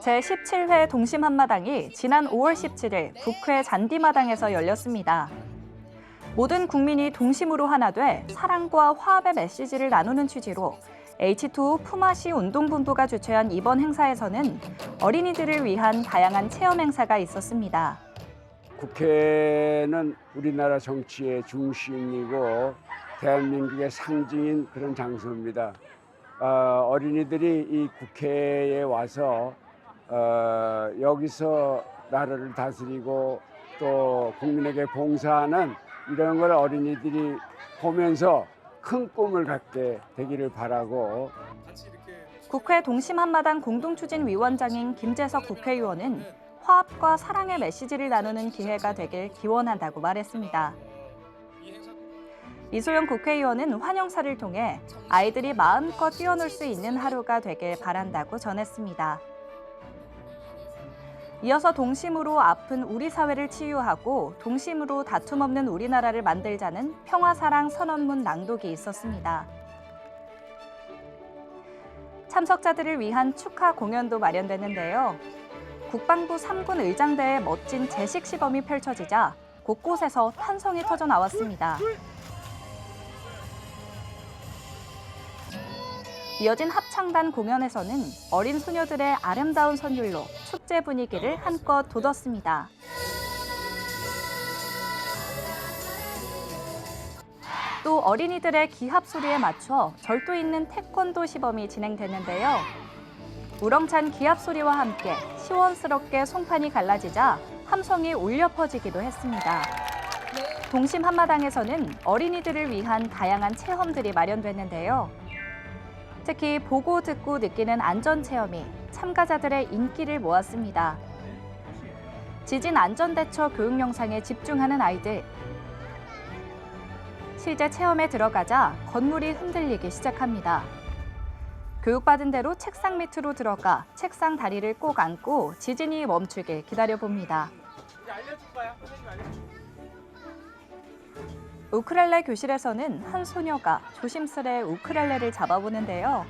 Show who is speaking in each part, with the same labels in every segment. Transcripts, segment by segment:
Speaker 1: 제17회 동심 한마당이 지난 5월 17일 국회 잔디마당에서 열렸습니다. 모든 국민이 동심으로 하나 돼 사랑과 화합의 메시지를 나누는 취지로 H2 품앗이 운동본부가 주최한 이번 행사에서는 어린이들을 위한 다양한 체험 행사가 있었습니다.
Speaker 2: 국회는 우리나라 정치의 중심이고 대한민국의 상징인 그런 장소입니다. 어, 어린이들이 이 국회에 와서 어, 여기서 나라를 다스리고 또 국민에게 봉사하는 이런 걸 어린이들이 보면서 큰 꿈을 갖게 되기를 바라고
Speaker 1: 국회 동심 한마당 공동추진위원장인 김재석 국회의원은 화합과 사랑의 메시지를 나누는 기회가 되길 기원한다고 말했습니다. 이소영 국회의원은 환영사를 통해 아이들이 마음껏 뛰어놀 수 있는 하루가 되길 바란다고 전했습니다. 이어서 동심으로 아픈 우리 사회를 치유하고 동심으로 다툼 없는 우리나라를 만들자는 평화사랑 선언문 낭독이 있었습니다. 참석자들을 위한 축하 공연도 마련됐는데요. 국방부 3군 의장대의 멋진 제식 시범이 펼쳐지자 곳곳에서 탄성이 터져 나왔습니다. 이어진 합창단 공연에서는 어린 소녀들의 아름다운 선율로 축제 분위기를 한껏 돋웠습니다. 또 어린이들의 기합 소리에 맞춰 절도 있는 태권도 시범이 진행됐는데요. 우렁찬 기합 소리와 함께 시원스럽게 송판이 갈라지자 함성이 울려 퍼지기도 했습니다. 동심 한마당에서는 어린이들을 위한 다양한 체험들이 마련됐는데요. 특히 보고 듣고 느끼는 안전 체험이 참가자들의 인기를 모았습니다. 지진 안전 대처 교육 영상에 집중하는 아이들. 실제 체험에 들어가자 건물이 흔들리기 시작합니다. 교육받은 대로 책상 밑으로 들어가 책상 다리를 꼭 안고 지진이 멈추길 기다려 봅니다. 우크렐레 교실에서는 한 소녀가 조심스레 우크렐레를 잡아보는데요.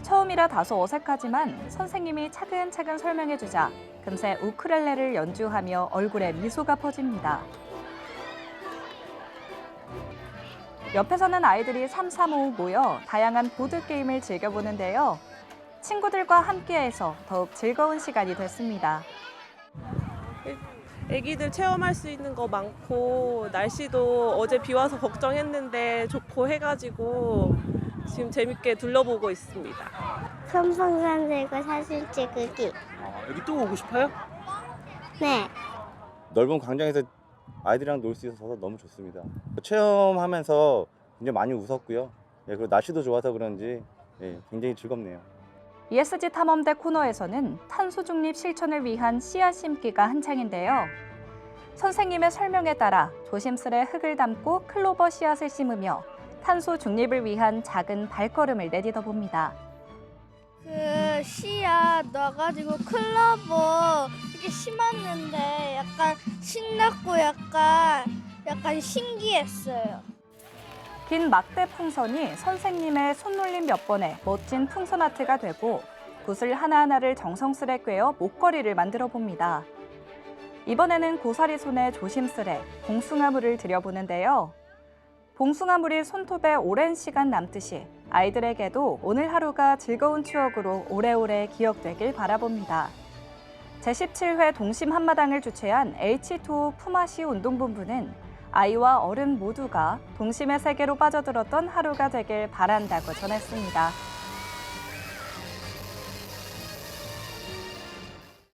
Speaker 1: 처음이라 다소 어색하지만 선생님이 차근차근 설명해주자 금세 우크렐레를 연주하며 얼굴에 미소가 퍼집니다. 옆에서는 아이들이 삼삼오오 모여 다양한 보드게임을 즐겨보는데요. 친구들과 함께해서 더욱 즐거운 시간이 됐습니다.
Speaker 3: 애기들 체험할 수 있는 거 많고 날씨도 어제 비 와서 걱정했는데 좋고 해가지고 지금 재밌게 둘러보고 있습니다.
Speaker 4: 선풍선 들고 사진 찍기.
Speaker 5: 아, 여기 또 오고 싶어요?
Speaker 4: 네.
Speaker 6: 넓은 광장에서 아이들이랑 놀 수 있어서 너무 좋습니다. 체험하면서 굉장히 많이 웃었고요. 예, 그리고 날씨도 좋아서 그런지 예, 굉장히 즐겁네요.
Speaker 1: ESG 탐험대 코너에서는 탄소 중립 실천을 위한 씨앗 심기가 한창인데요. 선생님의 설명에 따라 조심스레 흙을 담고 클로버 씨앗을 심으며 탄소 중립을 위한 작은 발걸음을 내딛어 봅니다.
Speaker 4: 그 씨앗 넣어가지고 클로버 이렇게 심었는데 약간 신났고 약간 약간 신기했어요.
Speaker 1: 긴 막대 풍선이 선생님의 손놀림 몇 번에 멋진 풍선 아트가 되고 붓을 하나하나를 정성스레 꿰어 목걸이를 만들어 봅니다. 이번에는 고사리 손에 조심스레 봉숭아물을 들여보는데요. 봉숭아물이 손톱에 오랜 시간 남듯이 아이들에게도 오늘 하루가 즐거운 추억으로 오래오래 기억되길 바라봅니다. 제17회 동심 한마당을 주최한 H2O 품앗이 운동본부는 아이와 어른 모두가 동심의 세계로 빠져들었던 하루가 되길 바란다고 전했습니다.